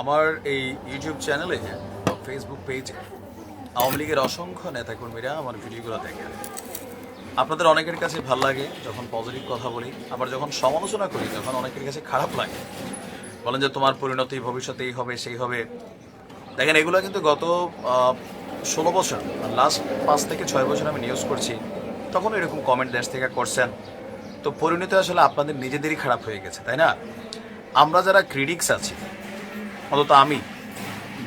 আমার এই ইউটিউব চ্যানেলে ফেসবুক পেজে আওয়ামী লীগের অসংখ্য নেতাকর্মীরা আমার ভিডিওগুলো দেখে আপনাদের অনেকের কাছে ভালো লাগে যখন পজিটিভ কথা বলি, আবার যখন সমালোচনা করি, তখন অনেকের কাছে খারাপ লাগে। বলেন যে, তোমার পরিণতি ভবিষ্যতে এই হবে, সেই হবে। দেখেন, এগুলো কিন্তু গত ষোলো বছর লাস্ট পাঁচ থেকে ছয় বছর আমি নিউজ করছি তখন এরকম কমেন্ট দেশ থেকে করছেন। তো পরিণতি আসলে আপনাদের নিজেদেরই খারাপ হয়ে গেছে, তাই না? আমরা যারা ক্রিটিক্স আছি অন্তত আমি।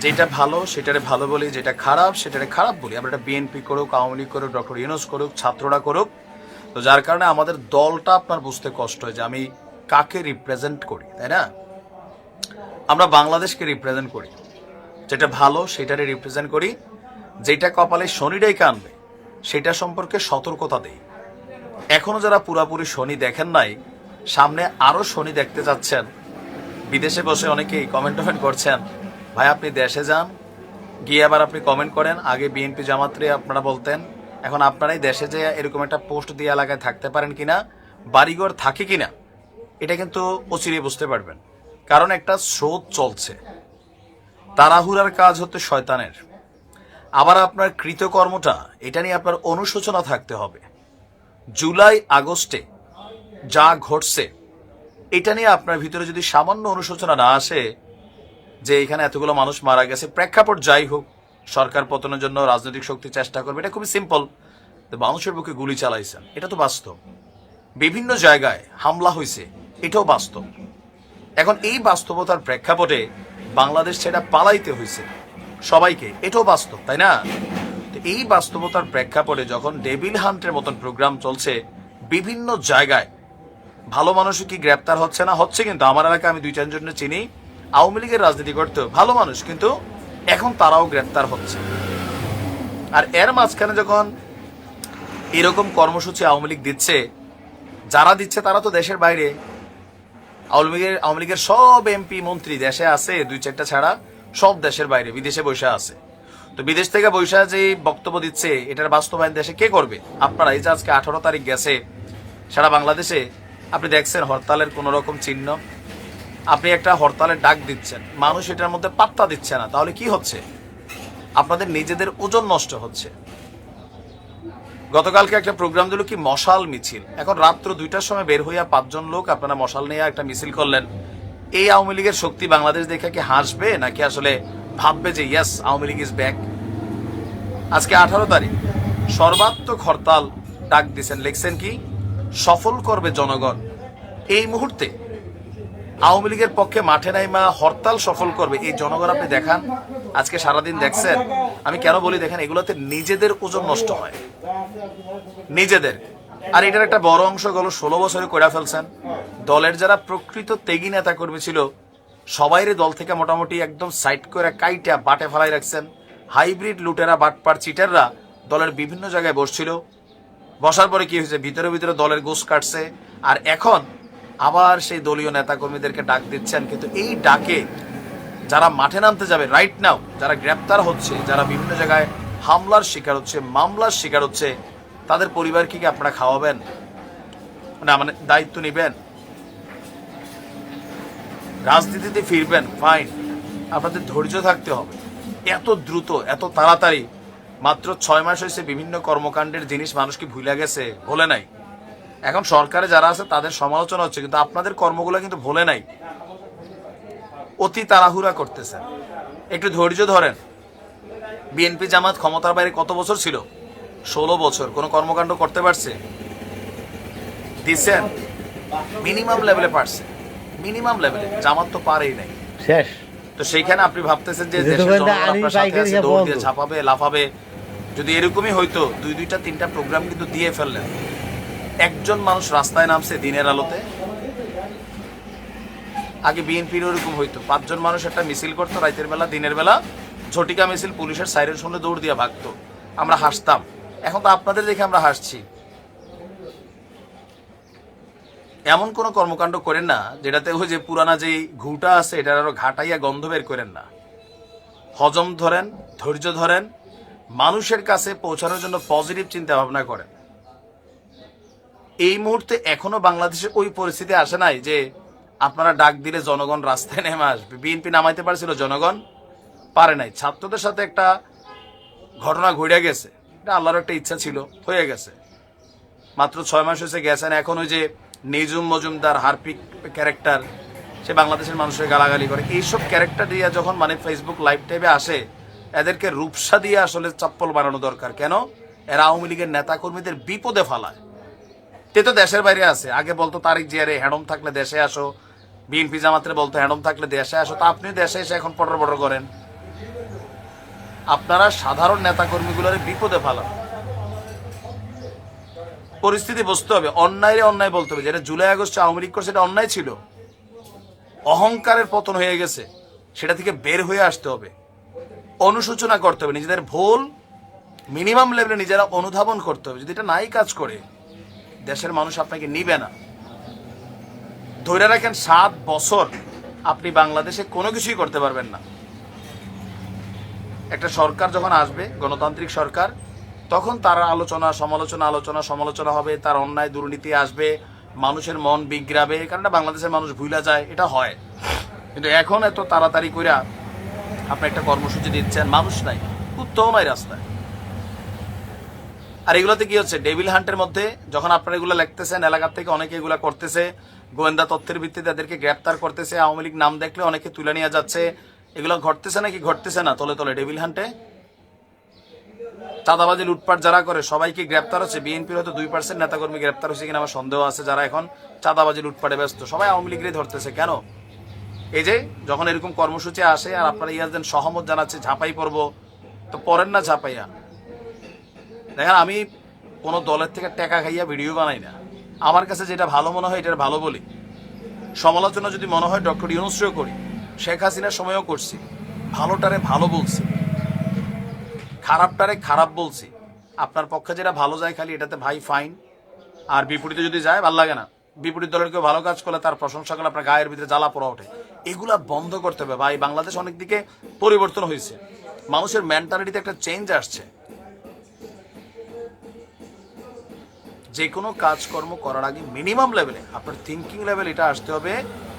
যেটা ভালো, সেটারে ভালো বলি, যেটা খারাপ, সেটারে খারাপ বলি। আমরা এটা বিএনপি করুক, আওয়ামী লীগ করুক, ডক্টর ইউনুস করুক, ছাত্ররা করুক। তো যার কারণে আমাদের দলটা আপনার বুঝতে কষ্ট হয় যে আমি কাকে রিপ্রেজেন্ট করি, তাই না? আমরা বাংলাদেশকে রিপ্রেজেন্ট করি। যেটা ভালো, সেটারে রিপ্রেজেন্ট করি। যেটা কপালে শনিটাই কানবে সেটা সম্পর্কে সতর্কতা দেই। এখনও যারা পুরাপুরি শনি দেখেন নাই, সামনে আরও শনি দেখতে যাচ্ছেন বিদেশে বসে অনেকেই কমেন্ট টমেন্ট করছেন, ভাই, আপনি দেশে যান। গিয়ে আবার আপনি কমেন্ট করেন, আগে বিএনপি জামাতরে আপনারা বলতেন, এখন আপনারাই দেশে যে এরকম একটা পোস্ট দিয়ে এলাকায় থাকতে পারেন কিনা, বাড়িঘর থাকে কিনা, এটা কিন্তু অচিরে বুঝতে পারবেন। কারণ একটা স্রোত চলছে। তাড়াহুড়ার কাজ হচ্ছে শয়তানের। আবার আপনার কৃতকর্মটা, এটা নিয়ে আপনার অনুশোচনা থাকতে হবে। জুলাই আগস্টে যা ঘটছে এটা নিয়ে আপনার ভিতরে যদি সামান্য অনুশোচনা না আসে যে এখানে এতগুলো মানুষ মারা গেছে, প্রেক্ষাপট যাই হোক, সরকার পতনের জন্য রাজনৈতিক শক্তি চেষ্টা করবে, এটা খুবই সিম্পল মানুষের বুকে গুলি চালাইছেন, এটা তো বাস্তব। বিভিন্ন জায়গায় হামলা হয়েছে এটাও বাস্তব। এখন এই বাস্তবতার প্রেক্ষাপটে বাংলাদেশ সেটা পালাইতে হয়েছে সবাইকে, এটাও বাস্তব, তাই না? এই বাস্তবতার প্রেক্ষাপটে যখন ডেভিল হান্টের মতন প্রোগ্রাম চলছে, বিভিন্ন জায়গায় ভালো মানুষও কি গ্রেপ্তার হচ্ছে না হচ্ছে কিন্তু আমার এলাকায় আমি দুই চারজন চিনি। আওয়ামী লীগের রাজনীতি করতে ভালো মানুষ, কিন্তু এখন তারাও গ্রেপ্তার হচ্ছে। আর এর মাঝখানে যখন এরকম কর্মসূচি আওয়ামী লীগ দিচ্ছে, যারা দিচ্ছে তারা তো দেশের বাইরে। আওয়ামী লীগের আওয়ামী লীগের সব এমপি, মন্ত্রী দেশে আছে দুই চারটা ছাড়া সব দেশের বাইরে, বিদেশে বসে আছে। তো বিদেশ থেকে বৈশা যে বক্তব্য দিচ্ছে, এটার বাস্তবায়ন দেশে কে করবে? আপনারা এই যে আজকে আঠারো তারিখ গেছে, সারা বাংলাদেশে আপনি দেখছেন হরতালের কোন রকম চিহ্ন। আপনি একটা হরতালের ডাক দিচ্ছেন, মানুষ এটার মধ্যে পাত্তা দিচ্ছে না। তাহলে কি হচ্ছে? আপনাদের নিজেদের ওজন নষ্ট হচ্ছে। গতকালকে একটা প্রোগ্রাম দিল কি, মশাল মিছিল। এখন রাত্র দুইটার সময় বের হইয়া পাঁচজন লোক আপনারা মশাল নিয়ে একটা মিছিল করলেন। এই আওয়ামী লীগের শক্তি বাংলাদেশ দেখে কি হাসবে, নাকি আসলে ভাববে যে, yes, Awami League is back আজকে আঠারো তারিখ। সর্বাত্মক হরতাল ডাক দিছেন। লিখছেন কি সফল করবে জনগণ। এই মুহূর্তে আওয়ামী লীগের পক্ষে মাঠে নাইমা হরতাল সফল করবে। এই জনগণ আপনি দেখান, আজকে সারাদিন দেখছেন। আমি কেন বলি, দেখেন, এগুলোতে নিজেদের ওজন নষ্ট হয়। নিজেদের। আর এটার একটা বড় অংশ গেল, ষোলো বছরে করে ফেলছেন। দলের যারা প্রকৃত তেগি নেতা কর্মী ছিল, সবাইরে দল থেকে মোটামুটি একদম সাইড করে কাইটা বাটে ফেলাই রাখছেন। হাইব্রিড লুটেরা, বাটপার চিটাররা দলের বিভিন্ন জায়গায় বসছিল। বসার পরে কি হয়েছে? ভিতরে ভিতরে দলের গোস কাটছে। আর এখন আবার সেই দলীয় নেতা কর্মীদেরকে ডাক দিচ্ছেন। কিন্তু এই ডাকে যারা মাঠে নামতে যাবে রাইট নাও যারা গ্রেপ্তার হচ্ছে, যারা বিভিন্ন জায়গায় হামলার শিকার হচ্ছে, মামলার শিকার হচ্ছে, তাদের পরিবারকে কি আপনারা খাওয়াবেন? না মানে দায়িত্ব নেবেন? রাজনীতিতে ফিরবেন ফাইন আপনাদের ধৈর্য থাকতে হবে। এত দ্রুত, এত তাড়াতাড়ি মাত্র ছয় মাস হয়েছে বিভিন্ন কর্মকাণ্ডের জিনিস মানুষকে ভুলে গেছে? ভোলে নাই। এখন সরকারে যারা আছে, তাদের সমালোচনা হচ্ছে, কিন্তু আপনাদের কর্মগুলো কিন্তু ভোলে নাই। অতি তাড়াহুড়া করতেছেন। একটু ধৈর্য ধরেন। বিএনপি জামাত ক্ষমতার বাইরে কত বছর ছিল? ষোলো বছর। কোনো কর্মকাণ্ড করতে পারছে? দিচ্ছেন? মিনিমাম লেভেলে পারছে। মিনিমাম লেভেলে। জামাত তো পারেই নাই। শেষ। তো সেইখানে আপনি ভাবতেছেন যে দৌড় দিয়ে ছাপাবে লাফাবে। যদি এরকমই হইতো দুই দুইটা তিনটা প্রোগ্রাম কিন্তু দিয়ে ফেললেন। একজন মানুষ রাস্তায় নামছে দিনের আলোতে। আগে বিএনপির ওরকম হইতো। পাঁচজন মানুষ একটা মিছিল করতো রাতের বেলা দিনের বেলা। ঝটিকা মিছিল পুলিশের সাইরের শুনে দৌড় দিয়ে ভাগতো। আমরা হাসতাম। এখন তো আপনাদের দেখে আমরা হাসছি। এমন কোন কর্মকাণ্ড করেন না যেটাতে ওই যে পুরানা যে ঘুটা আছে, এটার আরও ঘাটাইয়া গন্ধ বের করেন না। হজম ধরেন, ধৈর্য ধরেন, মানুষের কাছে পৌঁছানোর জন্য পজিটিভ চিন্তা ভাবনা করেন। এই মুহূর্তে এখনও বাংলাদেশে ওই পরিস্থিতি আসে নাই যে আপনারা ডাক দিলে জনগণ রাস্তায় নেমে আসবে। বিএনপি নামাইতে পারছিল, জনগণ পারে নাই। ছাত্রদের সাথে একটা ঘটনা ঘুরে গেছে। এটা আল্লাহর একটা ইচ্ছা ছিল, হয়ে গেছে। মাত্র ছয় মাস হয়েছে, গেছেন। এখন ওই যে নিজুম মজুমদার হারপিক ক্যারেক্টার, সে বাংলাদেশের মানুষের গালাগালি করে। এইসব ক্যারেক্টার দিয়ে যখন মানে ফেসবুক লাইভ টাইপে আসে, এদেরকে রূপসা দিয়ে আসলে চপ্পল বানানো দরকার। কেন? এরা আওয়ামী লীগের নেতাকর্মীদের বিপদে ফালায়। তে তো দেশের বাইরে আছে। আগে বলতো তারিখ জিয়ারে, হ্যাডম থাকলে দেশে আসো। বিএনপি জামাতের বলতো, হ্যাডম থাকলে দেশে আসো। তা আপনি দেশে এসে এখন পটর পটর করেন। আপনারা সাধারণ নেতাকর্মীগুলোর বিপদে ফালান। পরিস্থিতি বুঝতে হবে। অন্যায় অন্যায় বলতে হবে। যেটা জুলাই, আগস্টে আওয়ামী লীগ করছে, এটা অন্যায় ছিল। অহংকারের পতন হয়ে গেছে। সেটা থেকে বের হয়ে আসতে হবে। অনুশোচনা করতে হবে। নিজেদের ভুল মিনিমাম লেভেলে নিজেরা অনুধাবন করতে হবে। যদি এটা নাই কাজ করে, দেশের মানুষ আপনাকে নিবে না। ধরে রাখেন, সাত বছর আপনি বাংলাদেশে কোনো কিছুই করতে পারবেন না। একটা সরকার যখন আসবে, গণতান্ত্রিক সরকার তখন তার আলোচনা, সমালোচনা আলোচনা, সমালোচনা হবে, তার অন্যায় দুর্নীতি আসবে, মানুষের মন বিগ্রাবে কারণ বাংলাদেশের মানুষ ভুলা যায়, এটা হয়। কিন্তু এখন এত তাড়াতাড়ি কইরা আপনি একটা কর্মসূচি দিচ্ছেন, মানুষ নাই উত্তম নাই রাস্তায়। আর এগুলোতে কি হচ্ছে? ডেভিল হান্টের মধ্যে যখন আপনারা এগুলো লিখতেছেন, এলাকার থেকে অনেকে এগুলো করতেছে, গোয়েন্দা তথ্যের ভিত্তিতে তাদেরকে গ্রেপ্তার করতেছে, আওয়ামী লীগ নাম দেখলে অনেকে তুলে নিয়ে যাচ্ছে। এগুলো ঘটতেছে নাকি? ঘটতেছে না, তলে তলে ডেভিল হান্টে চাঁদাবাজি, লুটপাট যারা করে, সবাইকে গ্রেপ্তার হচ্ছে। বিএনপির হয়তো দুই পার্সেন্ট নেতাকর্মী গ্রেপ্তার হচ্ছে কিনা আমার সন্দেহ আছে যারা এখন চাঁদাবাজি, লুটপাটে ব্যস্ত। সবাই আওয়ামী লীগেরই ধরতেছে। কেন? এই যে যখন এরকম কর্মসূচি আসে আর আপনারা ইয়াজেন সহমত জানাচ্ছে, ঝাঁপাই পড়ব, তো পড়েন না ঝাঁপাইয়া। দেখেন, আমি কোনো দলের থেকে টাকা খাইয়া ভিডিও বানাই না। আমার কাছে যেটা ভালো মনে হয় এটা ভালো বলি। সমালোচনা যদি মনে হয়, ডক্টর ইউনুসও করি, শেখ হাসিনার সময়ও করছি। ভালোটারে ভালো বলছি। খারাপটারে খারাপ বলছি। আপনার পক্ষে যেটা ভালো যায় খালি এটাতে ভাই ফাইন আর বিপরীতে যদি যায়, ভালো লাগে না। বিপরীত দলের কেউ ভালো কাজ করলে তার প্রশংসা করলে আপনার গায়ের ভিতরে জ্বালা পড়া ওঠে। এগুলা বন্ধ করতে হবে। ভাই, বাংলাদেশ অনেক দিকে পরিবর্তন হয়েছে। মানুষের মেন্টালিটিতে একটা চেঞ্জ আসছে। যে কোনো কাজকর্ম করার আগে মিনিমাম লেভেলে আপনার থিঙ্কিং লেভেল এটা আসতে হবে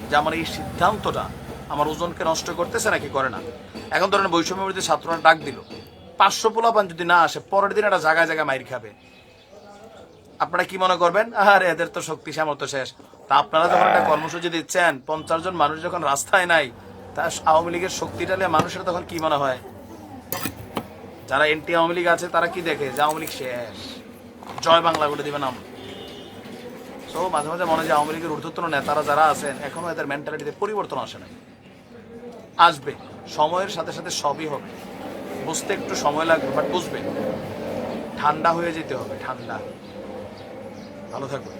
যে আমার এই সিদ্ধান্তটা আমার ওজনকে নষ্ট করতেছে নাকি করে না। এখন ধরেন বৈষম্য বিরোধী ছাত্ররা ডাক দিল। পাঁচশো পোলাপান যদি না আসে, পরের দিন একটা জায়গায় জায়গায় মাইর খাবে। আপনারা কি মনে করবেন? আরে, এদের তো শক্তি, সামর্থ্য শেষ। তা আপনারা যখন একটা কর্মসূচি দিচ্ছেন, পঞ্চাশ জন মানুষ যখন রাস্তায় নাই, তা আওয়ামী লীগের শক্তিটা নিয়ে মানুষের তখন কি মনে হয়? যারা এনটি আওয়ামী লীগ আছে, তারা কি দেখে যে আওয়ামী লীগ শেষ? জয় বাংলা বলে দিবে নাম। তো মাঝে মাঝে মনে হয় আওয়ামী লীগের ঊর্ধ্বতন নেতারা যারা আছেন, এখনও এদের মেন্টালিটিতে পরিবর্তন আসে নাই। আসবে। সময়ের সাথে সাথে সবই হবে। বুঝতে একটু সময় লাগবে বাট বুঝবে ঠান্ডা হয়ে যেতে হবে ঠান্ডা। ভালো থাকবে